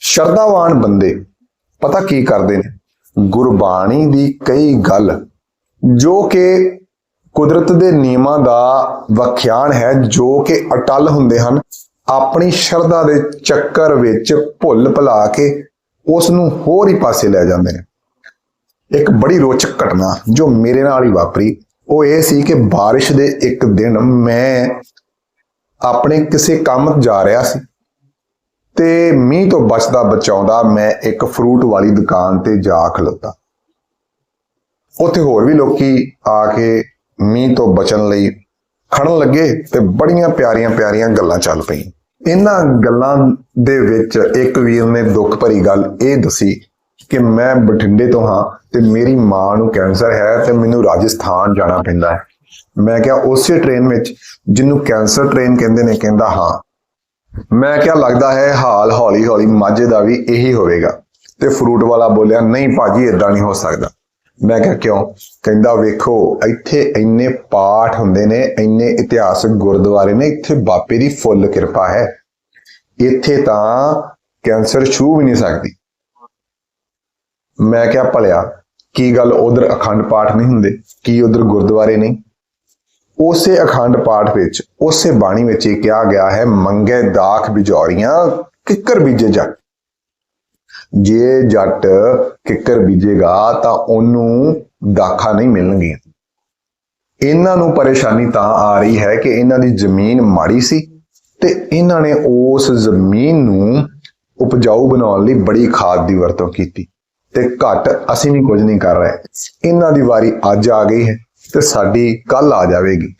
ਸ਼ਰਧਾਵਾਨ ਬੰਦੇ ਪਤਾ ਕੀ ਕਰਦੇ ਨੇ? ਗੁਰਬਾਣੀ ਦੀ ਕਈ ਗੱਲ ਜੋ ਕਿ ਕੁਦਰਤ ਦੇ ਨਿਯਮਾਂ ਦਾ ਵਖਿਆਨ ਹੈ, ਜੋ ਕਿ ਅਟਲ ਹੁੰਦੇ ਹਨ, ਆਪਣੀ ਸ਼ਰਧਾ ਦੇ ਚੱਕਰ ਵਿੱਚ ਭੁੱਲ ਭੁਲਾ ਕੇ ਉਸ ਨੂੰ ਹੋਰ ਹੀ ਪਾਸੇ ਲੈ ਜਾਂਦੇ ਨੇ। ਇੱਕ ਬੜੀ ਰੋਚਕ ਘਟਨਾ ਜੋ ਮੇਰੇ ਨਾਲ ਹੀ ਵਾਪਰੀ। ਉਹ ਇਹ ਸੀ ਕਿ ਬਾਰਿਸ਼ ਦੇ ਇੱਕ ਦਿਨ ਮੈਂ ਆਪਣੇ ਕਿਸੇ ਕੰਮ ਜਾ ਰਿਹਾ ਸੀ। ਤੇ ਮੀਂਹ ਤੋਂ ਬਚਦਾ ਬਚਾਉਂਦਾ ਮੈਂ ਇੱਕ ਫਰੂਟ ਵਾਲੀ ਦੁਕਾਨ ਤੇ ਜਾ ਖਲੋਤਾ ਉੱਥੇ ਹੋਰ ਵੀ ਲੋਕੀ ਆ ਕੇ ਮੀਂਹ ਤੋਂ ਬਚਣ ਲਈ ਖੜਨ ਲੱਗੇ ਤੇ ਬੜੀਆਂ ਪਿਆਰੀਆਂ ਪਿਆਰੀਆਂ ਗੱਲਾਂ ਚੱਲ ਪਈਆਂ। ਇਹਨਾਂ ਗੱਲਾਂ ਦੇ ਵਿੱਚ ਇੱਕ ਵੀਰ ਨੇ ਦੁੱਖ ਭਰੀ ਗੱਲ ਇਹ ਦੱਸੀ ਕਿ ਮੈਂ ਬਠਿੰਡੇ ਤੋਂ ਹਾਂ ਤੇ ਮੇਰੀ ਮਾਂ ਨੂੰ ਕੈਂਸਰ ਹੈ ਤੇ ਮੈਨੂੰ ਰਾਜਸਥਾਨ ਜਾਣਾ ਪੈਂਦਾ ਹੈ। ਮੈਂ ਕਿਹਾ ਉਸੇ ਟ੍ਰੇਨ ਵਿੱਚ ਜਿਹਨੂੰ ਕੈਂਸਰ ਟ੍ਰੇਨ ਕਹਿੰਦੇ ਨੇ, ਕਹਿੰਦਾ ਹਾਂ। ਮੈਂ ਕਿਹਾ ਲੱਗਦਾ ਹੈ ਹਾਲ ਹੌਲੀ ਹੌਲੀ ਮਾਝੇ ਦਾ ਵੀ ਇਹੀ ਹੋਵੇਗਾ। ਤੇ ਫਰੂਟ ਵਾਲਾ ਬੋਲਿਆ, ਨਹੀਂ ਭਾਜੀ ਇਦਾਂ ਨਹੀਂ ਹੋ ਸਕਦਾ। ਮੈਂ ਕਿਹਾ, ਕਿਉਂ? ਕਹਿੰਦਾ, ਵੇਖੋ, ਇੱਥੇ ਇੰਨੇ ਪਾਠ ਹੁੰਦੇ ਨੇ, ਇੰਨੇ ਇਤਿਹਾਸਕ ਗੁਰਦੁਆਰੇ ਨੇ, ਇੱਥੇ ਬਾਪੇ ਦੀ ਫੁੱਲ ਕਿਰਪਾ ਹੈ। ਇੱਥੇ ਤਾਂ ਕੈਂਸਰ ਛੂ ਵੀ ਨਹੀਂ ਸਕਦੀ। ਮੈਂ ਕਿਹਾ, ਭਲਿਆ, ਕੀ ਗੱਲ ਉਧਰ ਅਖੰਡ ਪਾਠ ਨਹੀਂ ਹੁੰਦੇ? ਕੀ ਉਧਰ ਗੁਰਦੁਆਰੇ ਨਹੀਂ? ਉਸੇ ਅਖੰਡ ਪਾਠ ਵਿੱਚ, ਉਸੇ ਬਾਣੀ ਵਿੱਚ ਇਹ ਕਿਹਾ ਗਿਆ ਹੈ, ਮੰਗੇ ਦਾਖ ਬਿਜੌਰੀਆਂ, ਕਿੱਕਰ ਬੀਜੇ ਜੱਟ। ਜੇ ਜੱਟ ਕਿੱਕਰ ਬੀਜੇਗਾ ਤਾਂ ਉਹਨੂੰ ਦਾਖਾਂ ਨਹੀਂ ਮਿਲਣਗੀਆਂ। ਇਹਨਾਂ ਨੂੰ ਪਰੇਸ਼ਾਨੀ ਤਾਂ ਆ ਰਹੀ ਹੈ ਕਿ ਇਹਨਾਂ ਦੀ ਜ਼ਮੀਨ ਮਾੜੀ ਸੀ ਤੇ ਇਹਨਾਂ ਨੇ ਉਸ ਜ਼ਮੀਨ ਨੂੰ ਉਪਜਾਊ ਬਣਾਉਣ ਲਈ ਬੜੀ ਖਾਦ ਦੀ ਵਰਤੋਂ ਕੀਤੀ ਤੇ ਘੱਟ ਅਸੀਂ ਵੀ ਕੁਝ ਨਹੀਂ ਕਰ ਰਹੇ। ਇਹਨਾਂ ਦੀ ਵਾਰੀ ਅੱਜ ਆ ਗਈ ਹੈ। ਤੇ ਸਾਡੀ ਕੱਲ ਆ ਜਾਵੇਗੀ।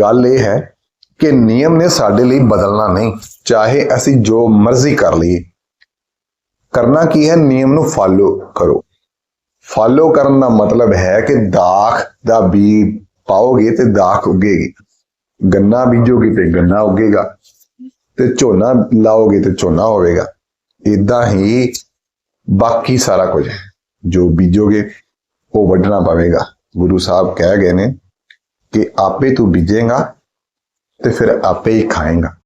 ਗੱਲ ਇਹ ਹੈ ਕਿ ਨਿਯਮ ਨੇ ਸਾਡੇ ਲਈ ਬਦਲਣਾ ਨਹੀਂ। ਚਾਹੇ ਅਸੀਂ ਜੋ ਮਰਜ਼ੀ ਕਰ ਲਈਏ। ਕਰਨਾ ਕੀ ਹੈ? ਨਿਯਮ ਨੂੰ ਫਾਲੋ ਕਰੋ। ਫਾਲੋ ਕਰਨ ਦਾ ਮਤਲਬ ਹੈ ਕਿ ਦਾਖ ਦਾ ਬੀਜ ਪਾਓਗੇ ਤੇ ਦਾਖ ਉੱਗੇਗੀ। ਗੰਨਾ ਬੀਜੋਗੇ ਤੇ ਗੰਨਾ ਉੱਗੇਗਾ। ਤੇ ਝੋਨਾ ਲਾਓਗੇ ਤੇ ਝੋਨਾ ਹੋਵੇਗਾ। ਇਦਾਂ ਹੀ ਬਾਕੀ ਸਾਰਾ ਕੁਝ ਹੈ। ਜੋ ਬੀਜੋਗੇ, ਉਹ ਵੱਢਣਾ ਪਵੇਗਾ। ਗੁਰੂ ਸਾਹਿਬ ਕਹਿ ਗਏ ਨੇ ਕਿ ਆਪੇ ਤੂੰ ਬੀਜੇਗਾ ਤੇ ਫਿਰ ਆਪੇ ਹੀ ਖਾਏਗਾ।